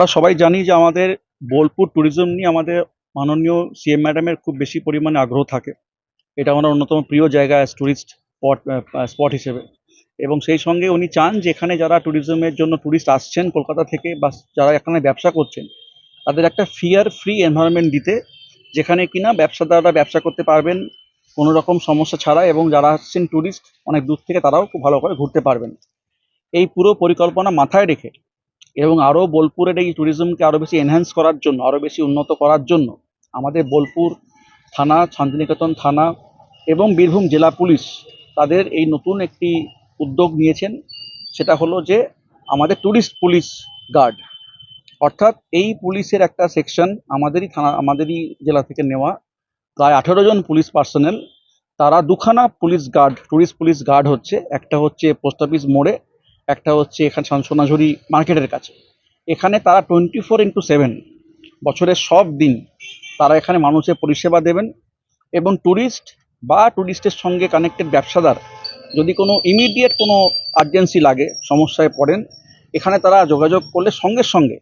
আমরা সবাই জানি যে আমাদের বোলপুর ট্যুরিজম নিয়ে আমাদের মাননীয় সিএম ম্যাডামের খুব বেশি পরিমাণে আগ্রহ থাকে। এটা আমার অন্যতম প্রিয় জায়গা ট্যুরিস্ট স্পট স্পট হিসেবে। এবং সেই সঙ্গে উনি চান যে এখানে যারা ট্যুরিজমের জন্য ট্যুরিস্ট আসছেন কলকাতা থেকে বা যারা এখানে ব্যবসা করছেন, তাদের একটা ফিয়ার ফ্রি এনভায়রনমেন্ট দিতে, যেখানে কিনা ব্যবসাদাররা ব্যবসা করতে পারবেন, কোনো রকম সমস্যা ছাড়া এবং যারা আসছেন ট্যুরিস্ট অনেক দূর থেকে তারাও খুব ভালো করে ঘুরতে পারবেন। এই পুরো পরিকল্পনা মাথায় রেখে এবং আরও বোলপুরের এই ট্যুরিজমকে আরও বেশি এনহ্যান্স করার জন্য আরও বেশি উন্নত করার জন্য আমাদের বোলপুর থানা, শান্তিনিকেতন থানা এবং বীরভূম জেলা পুলিশ তাদের এই নতুন একটি উদ্যোগ নিয়েছেন। সেটা হলো যে আমাদের ট্যুরিস্ট পুলিশ গার্ড অর্থাৎ এই পুলিশের একটা সেকশন আমাদেরই থানা, আমাদেরই জেলা থেকে নেওয়া। প্রায় আঠেরো জন পুলিশ পার্সোনেল তারা দুখানা police guard tourist police guard হচ্ছে। একটা হচ্ছে পোস্ট অফিস মোড়ে একটা হচ্ছে এখানে সোন- সোনাঝুরি মার্কেটের কাছে। এখানে তারা টোয়েন্টি ফোর ইন্টু সেভেন বছরের সব দিন তারা এখানে মানুষের পরিষেবা দেবেন এবং ট্যুরিস্ট বা ট্যুরিস্টের সঙ্গে কানেক্টেড ব্যবসাদার যদি কোনো ইমিডিয়েট কোনো আর্জেন্সি লাগে, সমস্যায় পড়েন, এখানে তারা যোগাযোগ করলে সঙ্গে সঙ্গে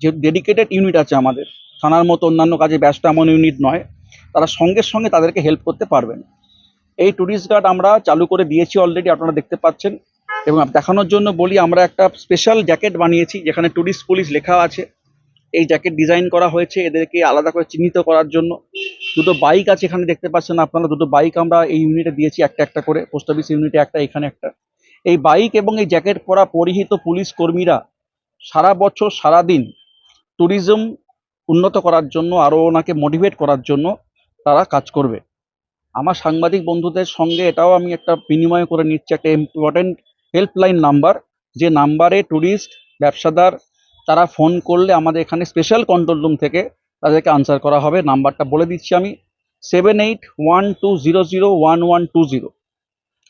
যে ডেডিকেটেড ইউনিট আছে আমাদের, থানার মতো অন্যান্য কাজে ব্যস্ত এমন ইউনিট নয়, তারা সঙ্গে সঙ্গে তাদেরকে হেল্প করতে পারবেন। এই ট্যুরিস্ট গার্ড আমরা চালু করে দিয়েছি অলরেডি আপনারা দেখতে পাচ্ছেন। এবং দেখানোর জন্য বলি, আমরা একটা স্পেশাল জ্যাকেট বানিয়েছি, যেখানে ট্যুরিস্ট পুলিশ লেখা আছে। এই জ্যাকেট ডিজাইন করা হয়েছে, এদেরকে আলাদা করে চিহ্নিত করার জন্য। দুটো বাইক আছে এখানে, দেখতে পাচ্ছেন আপনারা, দুটো বাইক আমরা এই ইউনিটে দিয়েছি, একটা একটা করে। পোস্ট অফিস ইউনিটে একটা, এখানে একটা। এই বাইক এবং এই জ্যাকেট পরা পরিহিত পুলিশ কর্মীরা সারা বছর, সারা দিন ট্যুরিজম উন্নত করার জন্য আরও ওনাকে মোটিভেট করার জন্য তারা কাজ করবে। আমার সাংবাদিক বন্ধুদের সঙ্গে এটাও আমি একটা বিনিময় করে নিচ্ছি, একটা ইম্পর্টেন্ট হেল্পলাইন নাম্বার যে নাম্বারে ট্যুরিস্ট ব্যবসাদার, তারা ফোন করলে আমাদের এখানে স্পেশাল কন্ট্রোল রুম থেকে তাদেরকে আনসার করা হবে। নাম্বারটা বলে দিচ্ছি আমি। Seven eight one two zero zero one one two zero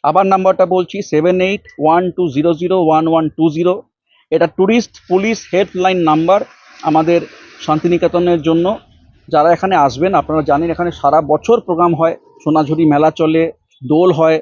আবার নাম্বারটা বলছি seven eight one two zero zero one one two zero এটা ট্যুরিস্ট পুলিশ হেল্পলাইন নাম্বার আমাদের শান্তিনিকেতনের জন্য। যারা এখানে আসবেন, আপনারা জানেন এখানে সারা বছর প্রোগ্রাম হয়। সোনাঝুরি মেলা চলে, দোল হয়।